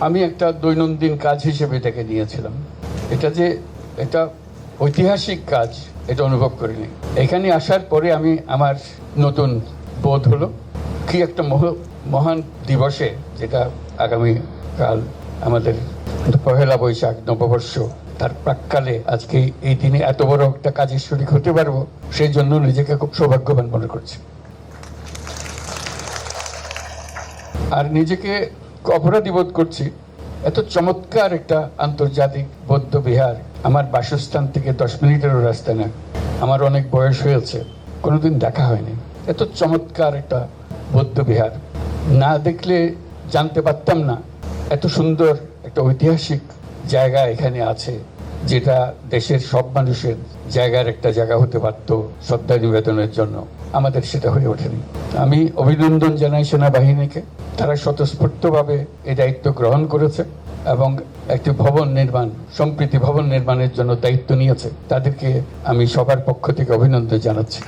আমি একটা দৈনন্দিন কাজ হিসেবে এটাকে নিয়েছিলাম। এটা যে একটা ঐতিহাসিক কাজ, এটা অনুভব করিনি। এখানে আসার পরে আমি আমার নতুন বোধ হলো, কি একটা মহ- মহান দিবসে, যেটা আগামী কাল আমাদের পহেলা বৈশাখ, নববর্ষ, তার প্রাককালে আজকে এই দিনে এত বড় একটা কাজের শরিক হতে পারব, সেই জন্য নিজেকে খুব সৌভাগ্যবান মনে করছি। আর নিজেকে অপরাধী বোধ করছি। এত চমৎকার একটা আন্তর্জাতিক বৌদ্ধ বিহার। আমার বাসস্থান থেকে দশ মিনিটেরও রাস্তা না। আমার অনেক বয়স হয়েছে। কোনোদিন দেখা হয়নি। এত চমৎকার একটা বৌদ্ধ বিহার। না দেখলে জানতে পারতাম না। এত সুন্দর একটা ঐতিহাসিক জায়গা এখানে আছে। যেটা দেশের সব মানুষের জায়গার একটা জায়গা হতে পারত শ্রদ্ধা নিবেদনের জন্য। আমাদের সেটা হয়ে ওঠেনি। আমি অভিনন্দন জানাই সেনাবাহিনীকে। তারা স্বতঃস্ফূর্তভাবে এই দায়িত্ব গ্রহণ করেছে এবং একটি ভবন নির্মাণ, সম্প্রীতি ভবন নির্মাণের জন্য দায়িত্ব নিয়েছে। তাদেরকে আমি সবার পক্ষ থেকে অভিনন্দন জানাচ্ছি।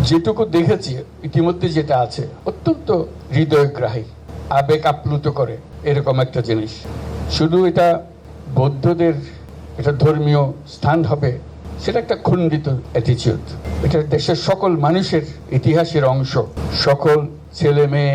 যেটুকু দেখেছি, ইতিমধ্যে যেটা আছে, অত্যন্ত হৃদয়গ্রাহী, আবেগ আপ্লুত করে এরকম একটা জিনিস। শুধু এটা বৌদ্ধদের এটা ধর্মীয় স্থান হবে, সেটা একটা খণ্ডিত অ্যাটিচিউড এটা দেশের সকল মানুষের ইতিহাসের অংশ। সকল ছেলে মেয়ে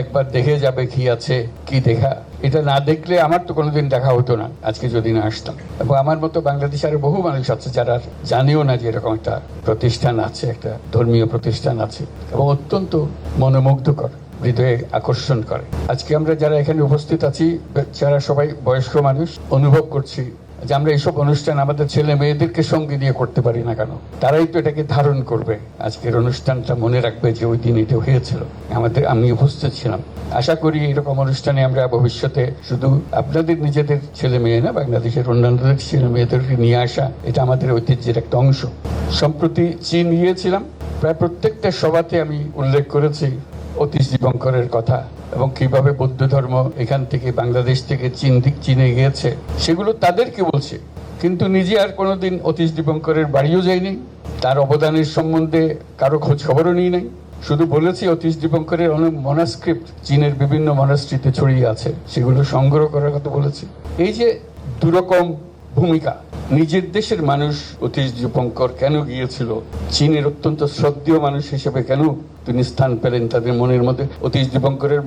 একবার দেখে যাবে কি আছে, কি দেখা। এটা না দেখলে আমার তো কোনোদিন দেখা হতো না, আজকে যদি না আসতাম। এবং আমার মতো বাংলাদেশে আরও বহু মানুষ আছে যারা জানেও না যে এরকম একটা প্রতিষ্ঠান আছে, একটা ধর্মীয় প্রতিষ্ঠান আছে। এবং অত্যন্ত মনোমুগ্ধকর। হৃদয়ে আকর্ষণ করে। আজকে আমরা যারা এখানে উপস্থিত আছি, যারা সবাই বয়স্ক মানুষ, অনুভব করছি যে আমরা এইসব অনুষ্ঠান আমাদের ছেলে মেয়েদেরকে সঙ্গে নিয়ে করতে পারি না কেন? তারাই তো এটাকে ধারণ করবে। আজকের অনুষ্ঠানটা মনে রাখবে যে ওই দিন এটা হয়েছিল। আমাদের, আমি উপস্থিত ছিলাম। আশা করি এরকম অনুষ্ঠানে আমরা ভবিষ্যতে শুধু আপনাদের নিজেদের ছেলে মেয়ে না, বাংলাদেশের অন্যান্যদের ছেলে মেয়েদেরকে নিয়ে আসা, এটা আমাদের ঐতিহ্যের একটা অংশ। সম্প্রতি চীন গিয়েছিলাম। প্রায় প্রত্যেকটা সভাতে আমি উল্লেখ করেছি অতীশ দীপঙ্করের কথা এবং কীভাবে বৌদ্ধ ধর্ম এখান থেকে বাংলাদেশ থেকে চীন দিক চীনে গিয়েছে, সেগুলো তাদেরকে বলছে। কিন্তু নিজে আর কোনোদিন অতীশ দীপঙ্করের বাড়িও যায়নি, তার অবদানের সম্বন্ধে কারও খোঁজ খবরও নিই। নাই শুধু বলেছি অতীশ দীপঙ্করের অনেক মনাস্ক্রিপ্ট চীনের বিভিন্ন মনাস্ট্রিতে ছড়িয়ে আছে, সেগুলো সংগ্রহ করার কথা বলেছি। এই যে দুরকম ভূমিকা। নিজের দেশের মানুষ অতীশ দীপঙ্কর কেন গিয়েছিল? চীনের অত্যন্ত শ্রদ্ধীয় মানুষ হিসেবে কেন তিনি স্থান পেলেন তাদের মনের মধ্যে? অতীশ দীপঙ্করের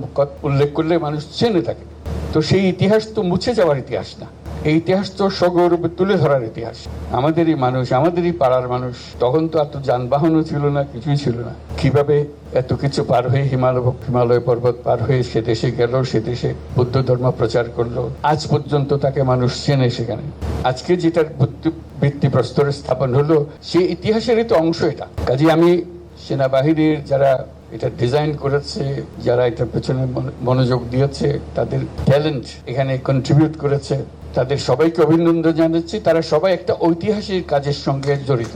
উল্লেখ করলে মানুষ চেনে থাকে। তো সেই ইতিহাস তো মুছে যাওয়ার ইতিহাস না। এই ইতিহাস তো সগৌরবে তুলে ধরার ইতিহাস। আমাদেরই মানুষ, আমাদেরই পাড়ার মানুষ, তখন তো এত যানবাহনও ছিল না, কিছুই ছিল না। কীভাবে এত কিছু পার হয়ে হিমালয় হিমালয় পর্বত পার হয়ে সে দেশে গেল, সে দেশে বুদ্ধ ধর্ম প্রচার করল, আজ পর্যন্ত তাকে মানুষ চেনে সেখানে। আজকে যেটার ভিত্তি- ভিত্তিপ্রস্তরে স্থাপন হলো, সেই ইতিহাসেরই তো অংশ এটা। কাজে আমি সেনাবাহিনীর যারা এটা ডিজাইন করেছে, যারা এটার পেছনে মন- মনোযোগ দিয়েছে, তাদের ট্যালেন্ট এখানে কন্ট্রিবিউট করেছে। তাদের সবাইকে অভিনন্দন জানাচ্ছি। তারা সবাই একটা ঐতিহাসিক কাজের সঙ্গে জড়িত।